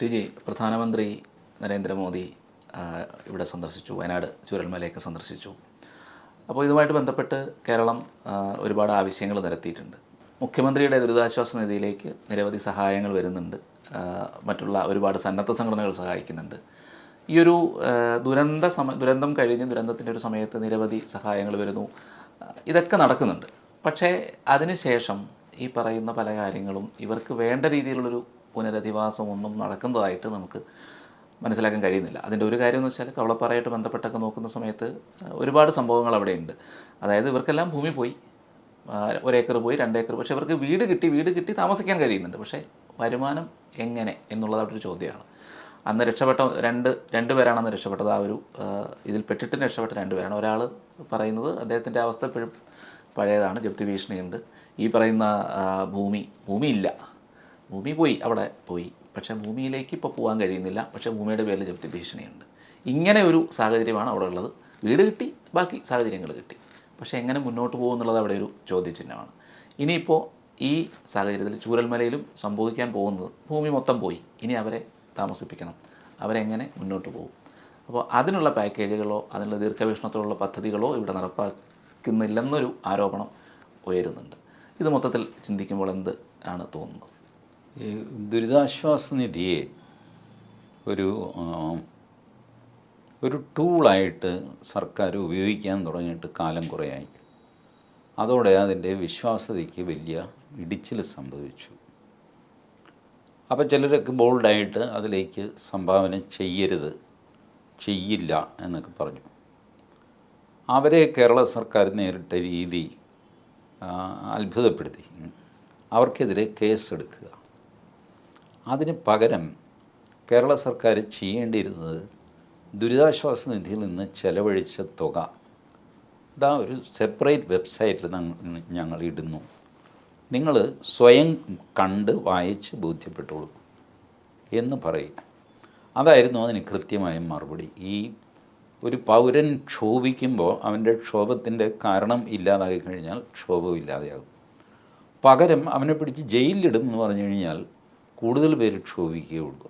T G പ്രധാനമന്ത്രി നരേന്ദ്രമോദി ഇവിടെ സന്ദർശിച്ചു. വയനാട് ചുരൽമലയൊക്കെ സന്ദർശിച്ചു. അപ്പോൾ ഇതുമായിട്ട് ബന്ധപ്പെട്ട് കേരളം ഒരുപാട് ആവശ്യങ്ങൾ നിരത്തിയിട്ടുണ്ട്. മുഖ്യമന്ത്രിയുടെ ദുരിതാശ്വാസ നിധിയിലേക്ക് നിരവധി സഹായങ്ങൾ വരുന്നുണ്ട്. മറ്റുള്ള ഒരുപാട് സന്നദ്ധ സംഘടനകൾ സഹായിക്കുന്നുണ്ട്. ഈ ഒരു ദുരന്ത സമ ദുരന്തം കഴിഞ്ഞ് ദുരന്തത്തിന്റെ ഒരു സമയത്ത് നിരവധി സഹായങ്ങൾ വരുന്നു. ഇതൊക്കെ നടക്കുന്നുണ്ട്. പക്ഷേ അതിനുശേഷം ഈ പറയുന്ന പല കാര്യങ്ങളും ഇവർക്ക് വേണ്ട രീതിയിലുള്ളൊരു പുനരധിവാസം ഒന്നും നടക്കുന്നതായിട്ട് നമുക്ക് മനസ്സിലാക്കാൻ കഴിയുന്നില്ല. അതിന്റെ ഒരു കാര്യം എന്ന് വെച്ചാൽ കവളപ്പാറയായിട്ട് ബന്ധപ്പെട്ടൊക്കെ നോക്കുന്ന സമയത്ത് ഒരുപാട് സംഭവങ്ങൾ അവിടെയുണ്ട്. അതായത് ഇവർക്കെല്ലാം ഭൂമി പോയി. ഒരേക്കർ പോയി രണ്ടേക്കർ പക്ഷേ ഇവർക്ക് വീട് കിട്ടി വീട് കിട്ടി താമസിക്കാൻ കഴിയുന്നുണ്ട്. പക്ഷേ വരുമാനം എങ്ങനെ എന്നുള്ളത് അവിടെ ഒരു ചോദ്യമാണ്. അന്ന് രക്ഷപ്പെട്ട രണ്ട് രണ്ട് പേരാണ് അന്ന് രക്ഷപ്പെട്ടത്. ആ ഒരു ഇതിൽ പെട്ടിട്ട് രക്ഷപ്പെട്ട രണ്ട് പേരാണ്. ഒരാൾ പറയുന്നത് അദ്ദേഹത്തിന്റെ അവസ്ഥ ഇപ്പോഴും പഴയതാണ് ജപ്തി ഭീഷണിയുണ്ട്. ഈ പറയുന്ന ഭൂമി ഭൂമിയില്ല. ഭൂമി പോയി അവിടെ പോയി. പക്ഷേ ഭൂമിയിലേക്ക് ഇപ്പോൾ പോകാൻ കഴിയുന്നില്ല. പക്ഷേ ഭൂമിയുടെ പേരിൽ ജപ്തി ഭീഷണിയുണ്ട്. ഇങ്ങനെ ഒരു സാഹചര്യമാണ് അവിടെ ഉള്ളത്. വീട് കിട്ടി ബാക്കി സാഹചര്യങ്ങൾ കിട്ടി. പക്ഷേ എങ്ങനെ മുന്നോട്ട് പോകും എന്നുള്ളത് അവിടെ ഒരു ചോദ്യചിഹ്നമാണ്. ഇനിയിപ്പോൾ ഈ സാഹചര്യത്തിൽ ചൂരൽമലയിലും സംഭവിക്കാൻ പോകുന്നത് ഭൂമി മൊത്തം പോയി. ഇനി അവരെ താമസിപ്പിക്കണം. അവരെങ്ങനെ മുന്നോട്ട് പോകും? അപ്പോൾ അതിനുള്ള പാക്കേജുകളോ അതിനുള്ള ദീർഘവീക്ഷണത്തോടുള്ള പദ്ധതികളോ ഇവിടെ നടപ്പാക്കുന്നില്ലെന്നൊരു ആരോപണം ഉയരുന്നുണ്ട്. ഇത് മൊത്തത്തിൽ ചിന്തിക്കുമ്പോൾ എന്ത് ആണ് തോന്നുന്നത്? ദുരിതാശ്വാസ നിധിയെ ഒരു ഒരു ടൂളായിട്ട് സർക്കാർ ഉപയോഗിക്കാൻ തുടങ്ങിയിട്ട് കാലം കുറേയായി. അതോടെ അതിന്റെ വിശ്വാസ്യതയ്ക്ക് വലിയ ഇടിച്ചിൽ സംഭവിച്ചു. അപ്പോൾ ചിലരൊക്കെ ബോൾഡായിട്ട് അതിലേക്ക് സംഭാവന ചെയ്യരുത് ചെയ്യില്ല എന്നൊക്കെ പറഞ്ഞു. അവരെ കേരള സർക്കാർ നേരിട്ട രീതി അത്ഭുതപ്പെടുത്തി. അവർക്കെതിരെ കേസെടുക്കുക. അതിന് പകരം കേരള സർക്കാർ ചെയ്യേണ്ടിയിരുന്നത് ദുരിതാശ്വാസ നിധിയിൽ നിന്ന് ചെലവഴിച്ച തുക. ഇതാ ഒരു സെപ്പറേറ്റ് വെബ്സൈറ്റിൽ ഞങ്ങൾ- ഇടുന്നു. നിങ്ങൾ സ്വയം കണ്ട് വായിച്ച് ബോധ്യപ്പെട്ടോളൂ എന്ന് പറയുക. അതായിരുന്നു അതിന് കൃത്യമായ മറുപടി. ഈ ഒരു പൗരൻ ക്ഷോഭിക്കുമ്പോൾ അവന്റെ ക്ഷോഭത്തിന്റെ കാരണം ഇല്ലാതായി കഴിഞ്ഞാൽ ക്ഷോഭം ഇല്ലാതെയാകും. പകരം അവനെ പിടിച്ച് ജയിലിലിടും എന്ന് പറഞ്ഞു കഴിഞ്ഞാൽ കൂടുതൽ പേര് ക്ഷോഭിക്കുകയുള്ളൂ.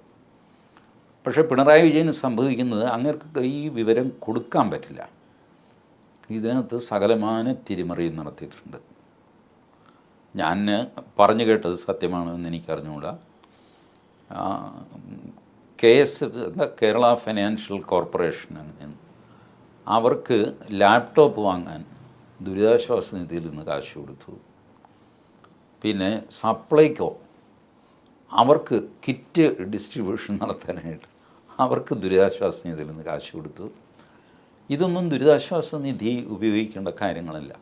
പക്ഷേ പിണറായി വിജയന് സംഭവിക്കുന്നത് അങ്ങേർക്ക് ഈ വിവരം കൊടുക്കാൻ പറ്റില്ല. ഇതിനകത്ത് സകലമാന തിരിമറിയും നടത്തിയിട്ടുണ്ട്. ഞാൻ പറഞ്ഞു കേട്ടത് സത്യമാണെന്ന് എനിക്കറിഞ്ഞുകൂടാ. കെ എസ് എന്താ കേരള ഫിനാൻഷ്യൽ കോർപ്പറേഷൻ അങ്ങനെയാണ് അവർക്ക് ലാപ്ടോപ്പ് വാങ്ങാൻ ദുരിതാശ്വാസ നിധിയിൽ നിന്ന് കാശ് കൊടുത്തു. പിന്നെ സപ്ലൈക്കോ അവർക്ക് കിറ്റ് ഡിസ്ട്രിബ്യൂഷൻ നടത്താനായിട്ട് അവർക്ക് ദുരിതാശ്വാസ നിധിയിൽ നിന്ന് കാശ് കൊടുത്തു. ഇതൊന്നും ദുരിതാശ്വാസ നിധി ഉപയോഗിക്കേണ്ട കാര്യങ്ങളല്ല.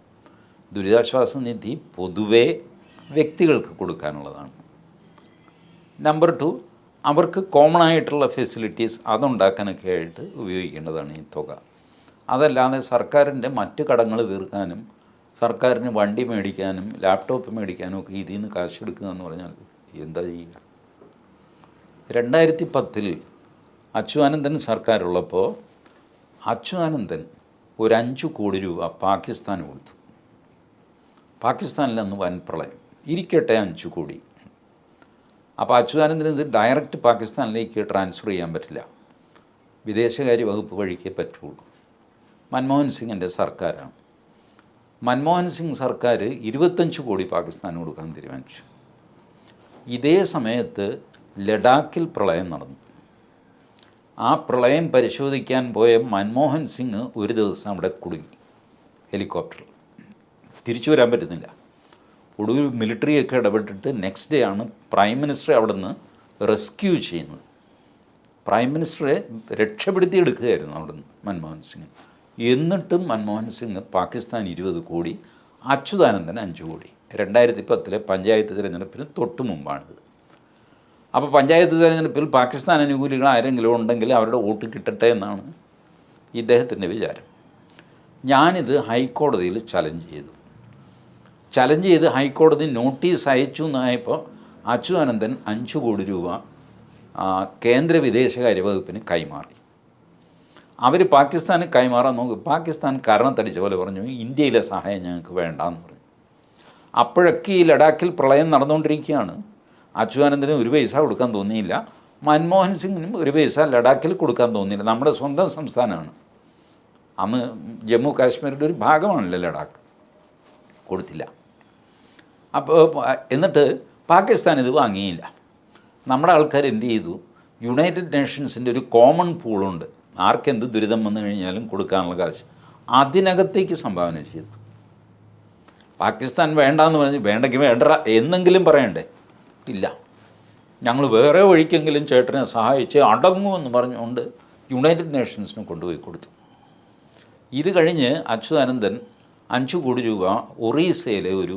ദുരിതാശ്വാസ നിധി പൊതുവേ വ്യക്തികൾക്ക് കൊടുക്കാനുള്ളതാണ്. നമ്പർ ടു അവർക്ക് കോമൺ ആയിട്ടുള്ള ഫെസിലിറ്റീസ് അതുണ്ടാക്കാനൊക്കെ ആയിട്ട് ഉപയോഗിക്കേണ്ടതാണ് ഈ തുക. അതല്ലാതെ സർക്കാരിന്റെ മറ്റ് കടങ്ങൾ തീർക്കാനും സർക്കാരിന് വണ്ടി മേടിക്കാനും ലാപ്ടോപ്പ് മേടിക്കാനും ഒക്കെ ഇതിൽ നിന്ന് കാശ് എടുക്കുക എന്ന് പറഞ്ഞാൽ എന്താ ചെയ്യുക രണ്ടായിരത്തി പത്തിൽ അച്യുതാനന്ദൻ സർക്കാരുള്ളപ്പോൾ അച്യുതാനന്ദൻ ഒരു അഞ്ച് കോടി രൂപ പാകിസ്ഥാന് കൊടുത്തു. പാകിസ്ഥാനിൽ അന്ന് വൻ പ്രളയം. ഇരിക്കട്ടെ അഞ്ച് കോടി. അപ്പോൾ അച്യുതാനന്ദന് ഇത് ഡയറക്റ്റ് പാകിസ്ഥാനിലേക്ക് ട്രാൻസ്ഫർ ചെയ്യാൻ പറ്റില്ല. വിദേശകാര്യ വകുപ്പ് വഴിക്കേ പറ്റുള്ളൂ. മൻമോഹൻ സിംഗിന്റെ സർക്കാരാണ്. മൻമോഹൻ സിംഗ് സർക്കാർ ഇരുപത്തഞ്ച് കോടി പാകിസ്ഥാന് കൊടുക്കാൻ തീരുമാനിച്ചു. ഇതേ സമയത്ത് ലഡാക്കിൽ പ്രളയം നടന്നു. ആ പ്രളയം പരിശോധിക്കാൻ പോയ മൻമോഹൻ സിംഗ് ഒരു ദിവസം അവിടെ കുടുങ്ങി. ഹെലികോപ്റ്ററിൽ. തിരിച്ചു വരാൻ പറ്റുന്നില്ല. ഒടുവിൽ മിലിറ്ററിയൊക്കെ ഇടപെട്ടിട്ട് നെക്സ്റ്റ് ഡേ ആണ് പ്രൈം മിനിസ്റ്ററെ അവിടെ നിന്ന് റെസ്ക്യൂ ചെയ്യുന്നത്. പ്രൈം മിനിസ്റ്ററെ രക്ഷപ്പെടുത്തി എടുക്കുകയായിരുന്നു അവിടെ നിന്ന് മൻമോഹൻ സിംഗ്. എന്നിട്ടും മൻമോഹൻ സിംഗ് പാകിസ്ഥാൻ ഇരുപത് കോടി അച്യുതാനന്ദൻ അഞ്ച് കോടി. രണ്ടായിരത്തി പത്തിലെ പഞ്ചായത്ത് തിരഞ്ഞെടുപ്പിന് തൊട്ട് മുമ്പാണിത്. അപ്പോൾ പഞ്ചായത്ത് തിരഞ്ഞെടുപ്പിൽ പാകിസ്ഥാൻ അനുകൂലികൾ ആരെങ്കിലും ഉണ്ടെങ്കിൽ അവരുടെ വോട്ട് കിട്ടട്ടെ എന്നാണ് ഇദ്ദേഹത്തിന്റെ വിചാരം. ഞാനിത് ഹൈക്കോടതിയിൽ ചലഞ്ച് ചെയ്തു. ചലഞ്ച് ചെയ്ത് ഹൈക്കോടതി നോട്ടീസ് അയച്ചു എന്നായപ്പോൾ അച്യുതാനന്ദൻ അഞ്ച് കോടി രൂപ കേന്ദ്ര വിദേശകാര്യ വകുപ്പിന് കൈമാറി. അവർ പാകിസ്ഥാന് കൈമാറാൻ നോക്കി പാകിസ്ഥാൻ കരണത്തടിച്ച പോലെ പറഞ്ഞു ഇന്ത്യയിലെ സഹായം ഞങ്ങൾക്ക് വേണ്ടാന്ന് പറഞ്ഞു. അപ്പോഴൊക്കെ ഈ ലഡാക്കിൽ പ്രളയം നടന്നുകൊണ്ടിരിക്കുകയാണ്. അച്യുതാനന്ദന് ഒരു പൈസ കൊടുക്കാൻ തോന്നിയില്ല. മൻമോഹൻ സിംഗിനും ഒരു പൈസ ലഡാക്കിൽ കൊടുക്കാൻ തോന്നിയില്ല. നമ്മുടെ സ്വന്തം സംസ്ഥാനമാണ്. അന്ന് ജമ്മു കാശ്മീരിന്റെ ഒരു ഭാഗമാണല്ലോ ലഡാക്ക്. കൊടുത്തില്ല. അപ്പോൾ എന്നിട്ട് പാകിസ്ഥാൻ ഇത് വാങ്ങിയില്ല. നമ്മുടെ ആൾക്കാർ എന്ത് ചെയ്തു? യുണൈറ്റഡ് നേഷൻസിന്റെ ഒരു കോമൺ പൂളുണ്ട്. ആർക്കെന്ത് ദുരിതം വന്നു കഴിഞ്ഞാലും കൊടുക്കാനുള്ള കാശ്. അതിനകത്തേക്ക് സംഭാവന ചെയ്തു. പാകിസ്ഥാൻ വേണ്ടെന്ന് പറഞ്ഞ് വേണ്ടെങ്കിൽ വേണ്ട എന്നെങ്കിലും പറയണ്ടേ? ഇല്ല. ഞങ്ങൾ വേറെ വഴിക്കെങ്കിലും ചേട്ടനെ സഹായിച്ച് അടങ്ങുമെന്ന് പറഞ്ഞുകൊണ്ട് യുണൈറ്റഡ് നേഷൻസിന് കൊണ്ടുപോയി കൊടുത്തു. ഇത് കഴിഞ്ഞ് അച്യുതാനന്ദൻ അഞ്ച് കോടി രൂപ ഒറീസയിലെ ഒരു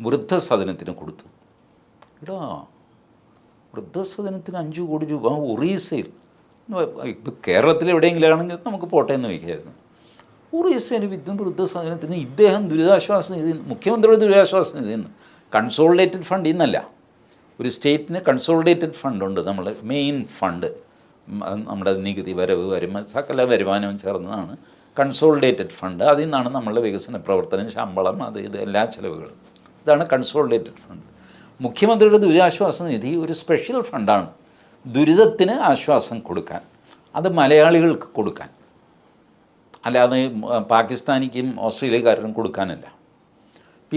വൃദ്ധസദനത്തിന് കൊടുത്തു. ഇടാ വൃദ്ധസദനത്തിന് അഞ്ച് കോടി രൂപ ഒറീസയിൽ? കേരളത്തിൽ എവിടെയെങ്കിലും ആണെങ്കിൽ നമുക്ക് പോട്ടെ എന്ന് വയ്ക്കായിരുന്നു ഒറീസയിൽ വിദ്യ വൃദ്ധസാധനത്തിന് ഇദ്ദേഹം ദുരിതാശ്വാസ നിധി മുഖ്യമന്ത്രിയുടെ ദുരിതാശ്വാസ നിധി കൺസോളിഡേറ്റഡ് ഫണ്ടിൽ നിന്നല്ല ഒരു സ്റ്റേറ്റിന് കൺസോളിഡേറ്റഡ് ഫണ്ടുണ്ട് നമ്മൾ മെയിൻ ഫണ്ട് നമ്മുടെ നികുതി വരവ് വരുമാനം സകല വരുമാനവും ചേർന്നതാണ് കൺസോളിഡേറ്റഡ് ഫണ്ട് അതിൽ നിന്നാണ് നമ്മളുടെ വികസന പ്രവർത്തനം ശമ്പളം അത് ഇത് എല്ലാ ചിലവുകളും. ഇതാണ് കൺസോളിഡേറ്റഡ് ഫണ്ട് മുഖ്യമന്ത്രിയുടെ ദുരിതാശ്വാസ നിധി ഒരു സ്പെഷ്യൽ ഫണ്ടാണ് ദുരിതത്തിന് ആശ്വാസം കൊടുക്കാൻ. അത് മലയാളികൾക്ക് കൊടുക്കാൻ. അല്ലാതെ പാകിസ്ഥാനിക്കും ഓസ്ട്രേലിയക്കാരനും കൊടുക്കാനല്ല.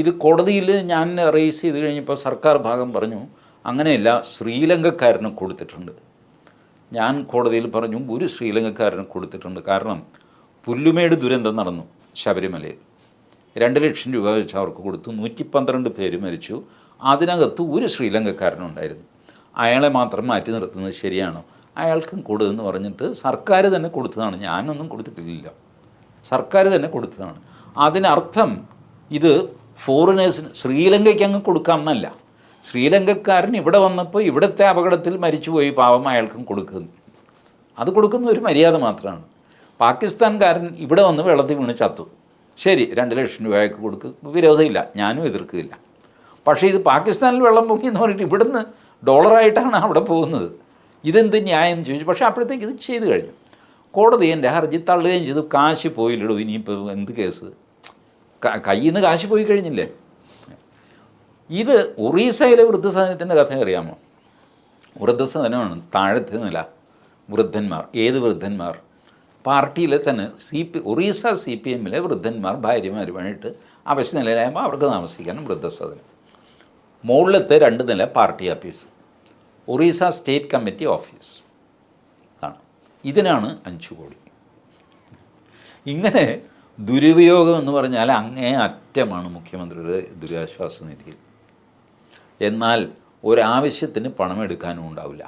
ഇത് കോടതിയിൽ ഞാൻ റേസ് ചെയ്ത് കഴിഞ്ഞപ്പോൾ സർക്കാർ ഭാഗം പറഞ്ഞു അങ്ങനെയല്ല ശ്രീലങ്കക്കാരന് കൊടുത്തിട്ടുണ്ട്. ഞാൻ കോടതിയിൽ പറഞ്ഞു ഒരു ശ്രീലങ്കക്കാരന് കൊടുത്തിട്ടുണ്ട്. കാരണം പുല്ലുമേട് ദുരന്തം നടന്നു ശബരിമലയിൽ. രണ്ട് ലക്ഷം രൂപ വെച്ച് അവർക്ക് കൊടുത്തു. നൂറ്റി പന്ത്രണ്ട് പേര് മരിച്ചു. അതിനകത്ത് ഒരു ശ്രീലങ്കക്കാരനുണ്ടായിരുന്നു അയാളെ മാത്രം മാറ്റി നിർത്തുന്നത് ശരിയാണോ? അയാൾക്കും കൊടുതെന്ന് പറഞ്ഞിട്ട് സർക്കാർ തന്നെ കൊടുത്തതാണ്. ഞാനൊന്നും കൊടുത്തിട്ടില്ല. സർക്കാർ തന്നെ കൊടുത്തതാണ്. അതിനർത്ഥം ഇത് ഫോറിനേഴ്സിന് ശ്രീലങ്കയ്ക്ക് അങ്ങ് കൊടുക്കാം എന്നല്ല. ശ്രീലങ്കക്കാരൻ ഇവിടെ വന്നപ്പോൾ ഇവിടുത്തെ അപകടത്തിൽ മരിച്ചുപോയി പാവം അയാൾക്കും കൊടുക്കുന്നു. അത് കൊടുക്കുന്ന ഒരു മര്യാദ മാത്രമാണ്. പാകിസ്ഥാൻകാരൻ ഇവിടെ വന്ന് വെള്ളത്തിൽ വീണ് ചത്തു. ശരി രണ്ട് ലക്ഷം രൂപയ്ക്ക് കൊടുക്ക്. വിരോധമില്ല ഞാനും എതിർക്കില്ല പക്ഷേ ഇത് പാകിസ്ഥാനിൽ വെള്ളം പൊങ്ങി എന്ന് പറഞ്ഞിട്ട് ഇവിടുന്ന് ഡോളറായിട്ടാണ് അവിടെ പോകുന്നത്. ഇതെന്ത് ന്യായം ചോദിച്ചു. പക്ഷേ അപ്പോഴത്തേക്ക് ഇത് ചെയ്തു കഴിഞ്ഞു. കോടതി എന്റെ ഹർജി തള്ളുകയും ചെയ്തു. കാശ് പോയില്ലടോ ഇനിയിപ്പോൾ എന്ത് കേസ്? കയ്യിൽ നിന്ന് കാശ് പോയി കഴിഞ്ഞില്ലേ? ഇത് ഒറീസയിലെ വൃദ്ധസദനത്തിന്റെ കഥ അറിയാമോ? വൃദ്ധസദനമാണ് താഴത്തെ നില. വൃദ്ധന്മാർ ഏത് വൃദ്ധന്മാർ? പാർട്ടിയിലെ തന്നെ C P Orissa C P എമ്മിലെ വൃദ്ധന്മാർ ഭാര്യമാരുമായിട്ട് അവശ്യ നിലയിലാകുമ്പോൾ അവർക്ക് താമസിക്കാനും വൃദ്ധസദനം. മുകളിലത്തെ രണ്ട് നില party office. Orissa state committee office. ഇതിനാണ് അഞ്ച് കോടി. ഇങ്ങനെ ദുരുപയോഗം എന്ന് പറഞ്ഞാൽ അങ്ങേ അറ്റമാണ് മുഖ്യമന്ത്രിയുടെ ദുരിതാശ്വാസ നിധിയിൽ. എന്നാൽ ഒരാവശ്യത്തിന് പണമെടുക്കാനും ഉണ്ടാവില്ല.